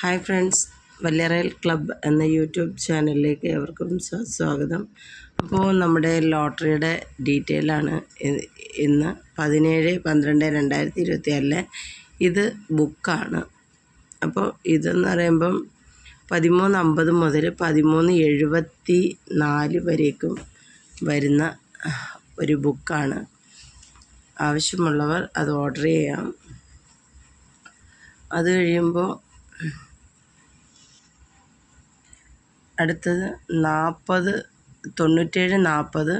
Hi friends വല്യറയിൽ club എന്ന YouTube ചാനലിലേക്ക് എവർക്കും സ്വാഗതം. അപ്പോൾ നമ്മുടെ ലോട്ടറിയുടെ ഡീറ്റെയിലാണ് ഇന്ന് പതിനേഴ് പന്ത്രണ്ട് രണ്ടായിരത്തി ഇരുപത്തി നാല് ഇത് ബുക്കാണ്. അപ്പോൾ ഇതെന്ന് പറയുമ്പം പതിമൂന്ന് അമ്പത് മുതൽ പതിമൂന്ന് എഴുപത്തി നാല് വരേക്കും വരുന്ന ഒരു ബുക്കാണ്. ആവശ്യമുള്ളവർ അത് ഓർഡർ ചെയ്യാം. അത് കഴിയുമ്പോൾ അടുത്തത് നാൽപ്പത് തൊണ്ണൂറ്റേഴ് നാൽപ്പത്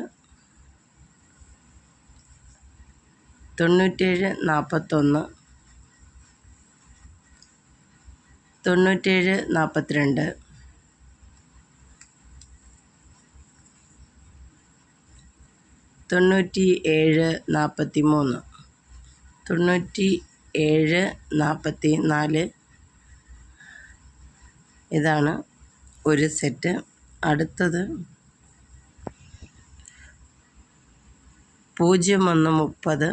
തൊണ്ണൂറ്റേഴ് നാൽപ്പത്തൊന്ന് തൊണ്ണൂറ്റേഴ് നാൽപ്പത്തിരണ്ട് തൊണ്ണൂറ്റി ഏഴ് നാൽപ്പത്തി മൂന്ന് തൊണ്ണൂറ്റി ഏഴ് നാൽപ്പത്തി നാല് ഇതാണ് ഒരു സെറ്റ്. അടുത്തത് പൂജ്യം ഒന്ന് മുപ്പത്.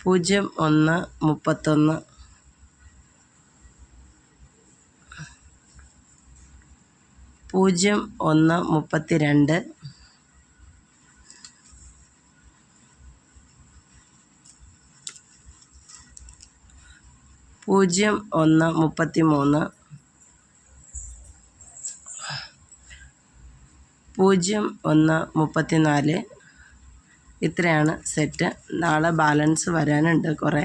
പൂജ്യം ഒന്ന് മുപ്പത്തൊന്ന്. പൂജ്യം ഒന്ന് മുപ്പത്തിരണ്ട്. പൂജ്യം ഒന്ന് മുപ്പത്തി മൂന്ന് പൂജ്യം ഒന്ന് മുപ്പത്തി നാല് ഇത്രയാണ് സെറ്റ്. നാളെ ബാലൻസ് വരാനുണ്ട് കുറേ.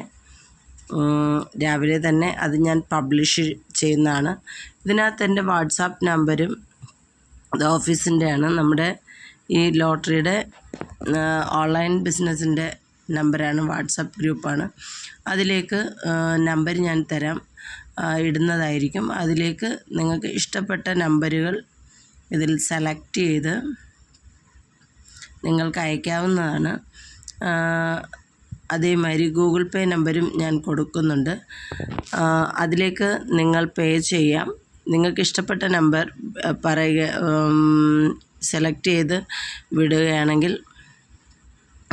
രാവിലെ തന്നെ അത് ഞാൻ പബ്ലിഷ് ചെയ്യുന്നതാണ്. ഇതിനകത്ത് എന്റെ വാട്സാപ്പ് നമ്പരും ഇത് ഓഫീസിന്റെയാണ്. നമ്മുടെ ഈ ലോട്ടറിയുടെ ഓൺലൈൻ ബിസിനസ്സിന്റെ നമ്പറാണ് വാട്സപ്പ് ഗ്രൂപ്പാണ്. അതിലേക്ക് നമ്പർ ഞാൻ തരാം. ഇടുന്നതായിരിക്കും. അതിലേക്ക് നിങ്ങൾക്ക് ഇഷ്ടപ്പെട്ട നമ്പറുകൾ ഇതിൽ സെലക്ട് ചെയ്ത് നിങ്ങൾക്ക് അയക്കാവുന്നതാണ്. അതേമാതിരി ഗൂഗിൾ പേ നമ്പരും ഞാൻ കൊടുക്കുന്നുണ്ട്. അതിലേക്ക് നിങ്ങൾ പേ ചെയ്യാം. നിങ്ങൾക്ക് ഇഷ്ടപ്പെട്ട നമ്പർ പറയുക സെലക്ട് ചെയ്ത് വിടുകയാണെങ്കിൽ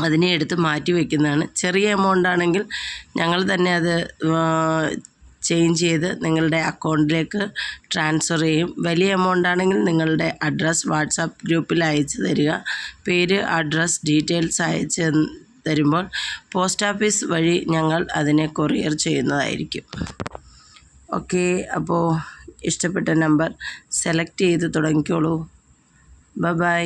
അതിനെ എടുത്ത് മാറ്റി വയ്ക്കുന്നതാണ് ചെറിയ എമൗണ്ട് ആണെങ്കിൽ ഞങ്ങൾ തന്നെ അത് ചേഞ്ച് ചെയ്ത് നിങ്ങളുടെ അക്കൗണ്ടിലേക്ക് ട്രാൻസ്ഫർ ചെയ്യും. വലിയ എമൗണ്ട് ആണെങ്കിൽ നിങ്ങളുടെ അഡ്രസ്സ് വാട്സാപ്പ് ഗ്രൂപ്പിൽ അയച്ചു തരിക. പേര് അഡ്രസ്സ് ഡീറ്റെയിൽസ് അയച്ച് തരുമ്പോൾ പോസ്റ്റ് ഓഫീസ് വഴി ഞങ്ങൾ അതിനെ കൊറിയർ ചെയ്യുന്നതായിരിക്കും. ഓക്കെ അപ്പോൾ ഇഷ്ടപ്പെട്ട നമ്പർ സെലക്ട് ചെയ്ത് തുടങ്ങിക്കോളൂ. ബ ബൈ